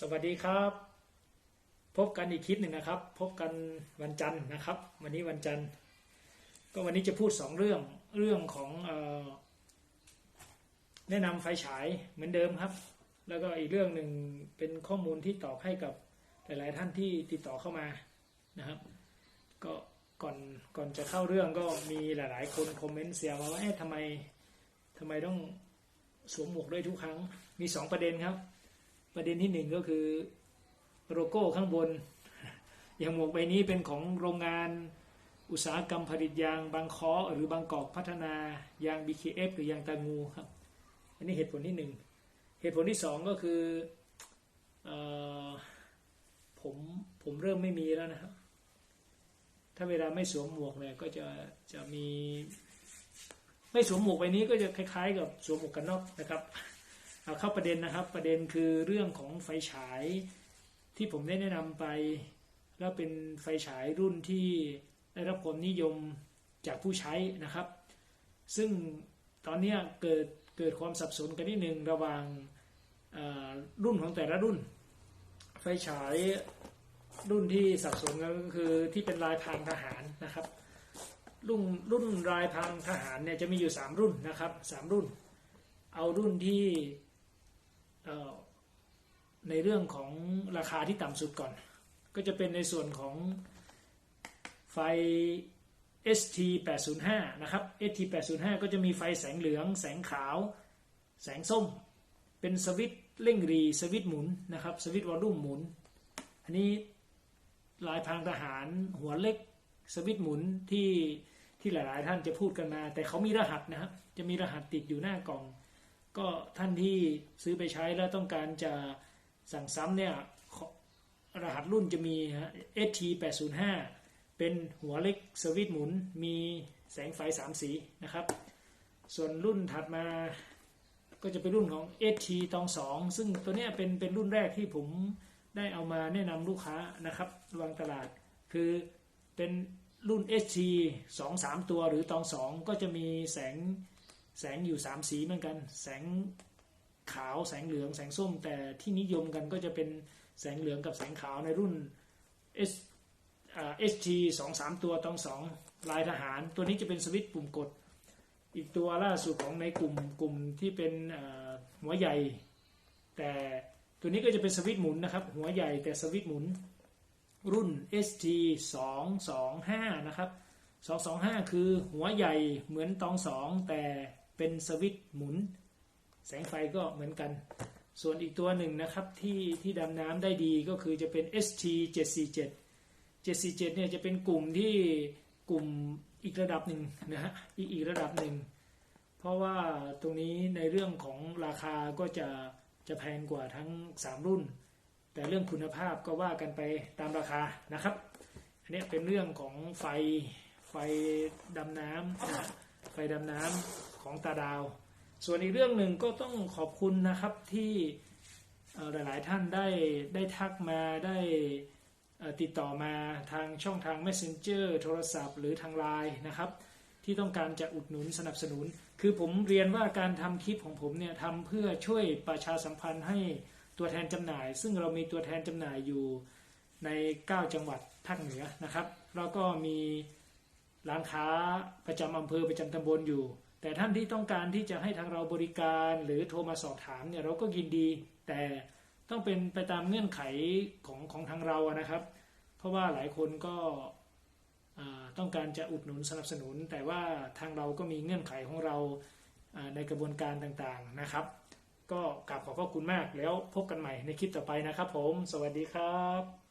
สวัสดีครับ พบกันอีกคลิปหนึ่งนะครับ พบกันวันจันทร์นะครับ วันนี้วันจันทร์ ก็วันนี้จะพูดสองเรื่องเรื่องของออแนะนำไฟฉายเหมือนเดิมครับ แล้วก็อีกเรื่องหนึ่งเป็นข้อมูลที่ตอบให้กับหลาย ๆ ท่านที่ติดต่อเข้ามานะครับ ก็ก่อนก่อนจะเข้าเรื่องก็มีหลาย ๆ คนคอมเมนต์เสียมาว่าเอ๊ะทำไมทำไมต้องสวมหมวกด้วยทุกครั้งมีสองประเด็นครับ ประเด็นที่หนึ่งก็คือโลโก้ข้างบน อย่างหมวกใบนี้เป็นของโรงงานอุตสาหกรรมผลิตยางบางคอหรือบางกอกพัฒนายาง BKF หรือยางตางูครับ อันนี้เหตุผลที่หนึ่งเหตุผลที่สองก็คือออผมผมเริ่มไม่มีแล้วนะครับ ถ้าเวลาไม่สวมหมวกเนี่ยก็จะจะมี ไม่สวมหมวกใบนี้ก็จะคล้าย ๆ กับสวมหมวกกันน็อกนะครับ เอาเข้าประเด็นนะครับ ประเด็นคือเรื่องของไฟฉายที่ผมได้แนะนำไป แล้วเป็นไฟฉายรุ่นที่ได้รับความนิยมจากผู้ใช้นะครับ ซึ่งตอนนี้เกิดเกิดความสับสนกันนิดหนึ่งระหว่างรุ่นของแต่ละรุ่น ไฟฉายรุ่นที่สับสนกันก็คือที่เป็นลายพรางทหารนะครับ รุ่นรุ่นลายพรางทหารเนี่ยจะมีอยู่ 3 รุ่นนะครับสามรุ่น เอารุ่นที่ ในเรื่องของราคาที่ต่ำสุดก่อน ก็จะเป็นในส่วนของไฟ ST 805นะครับ ST 805ก็จะมีไฟแสงเหลือง แสงขาว แสงส้ม เป็นสวิตช์เร่งรีสวิตช์หมุนนะครับสวิตช์วอลลุ่มหมุน อันนี้ลายพรางทหารหัวเล็กสวิตช์หมุนที่ที่หลาย ๆ ท่านจะพูดกันมา แต่เขามีรหัสนะครับจะมีรหัสติดอยู่หน้ากล่อง ก็ท่านที่ซื้อไปใช้แล้วต้องการจะสั่งซ้ำเนี่ยรหัสรุ่นจะมีฮะ ST 805 เป็นหัวเล็กสวิตช์หมุนมีแสงไฟสามสีนะครับ ส่วนรุ่นถัดมาก็จะเป็นรุ่นของ ST ตองสองซึ่งตัวเนี้ยเป็นเป็นรุ่นแรกที่ผมได้เอามาแนะนำลูกค้านะครับวางตลาด คือเป็นรุ่น ST สองสามตัวหรือตองสองก็จะมีแสง แสงอยู่สามสีเหมือนกัน แสงขาวแสงเหลืองแสงส้ม แต่ที่นิยมกันก็จะเป็นแสงเหลืองกับแสงขาวในรุ่น S อ่า SG สองสามตัวตองสองลายทหาร ตัวนี้จะเป็นสวิตช์ปุ่มกด อีกตัวล่าสุดของในกลุ่มกลุ่มที่เป็นหัวใหญ่ แต่ตัวนี้ก็จะเป็นสวิตช์หมุนนะครับ หัวใหญ่แต่สวิตช์หมุนรุ่น ST 225นะครับ225 คือหัวใหญ่เหมือนตองสองแต่ เป็นสวิตช์หมุน แสงไฟก็เหมือนกัน ส่วนอีกตัวหนึ่งนะครับที่ที่ดำน้ำได้ดีก็คือจะเป็น ST 747 747เนี่ยจะเป็นกลุ่มที่กลุ่มอีกระดับหนึ่งนะฮะอีกอีกระดับหนึ่ง เพราะว่าตรงนี้ในเรื่องของราคาก็จะจะแพงกว่าทั้ง 3 รุ่น แต่เรื่องคุณภาพก็ว่ากันไปตามราคานะครับ อันนี้เป็นเรื่องของไฟไฟดำน้ำนะไฟดำน้ำ ของตาดาว ส่วนอีกเรื่องหนึ่งก็ต้องขอบคุณนะครับที่หลาย ๆ ท่านได้ได้ทักมาได้ติดต่อมาทางช่องทาง Messenger โทรศัพท์ หรือทางไลน์นะครับ ที่ต้องการจะอุดหนุนสนับสนุน คือผมเรียนว่าการทำคลิปของผมเนี่ยทำเพื่อช่วยประชาสัมพันธ์ให้ตัวแทนจำหน่าย ซึ่งเรามีตัวแทนจำหน่ายอยู่ใน 9 จังหวัดภาคเหนือนะครับ แล้วก็มีร้านค้าประจำอำเภอประจำตำบลอยู่ แต่ท่านที่ต้องการที่จะให้ทางเราบริการหรือโทรมาสอบถามเนี่ยเราก็ยินดี แต่ต้องเป็นไปตามเงื่อนไขของของทางเราอะนะครับ เพราะว่าหลายคนก็ต้องการจะอุดหนุนสนับสนุน แต่ว่าทางเราก็มีเงื่อนไขของเราอ่าในกระบวนการต่างๆนะครับ ก็กราบขอบพระคุณมากแล้วพบกันใหม่ในคลิปต่อไปนะครับผม สวัสดีครับ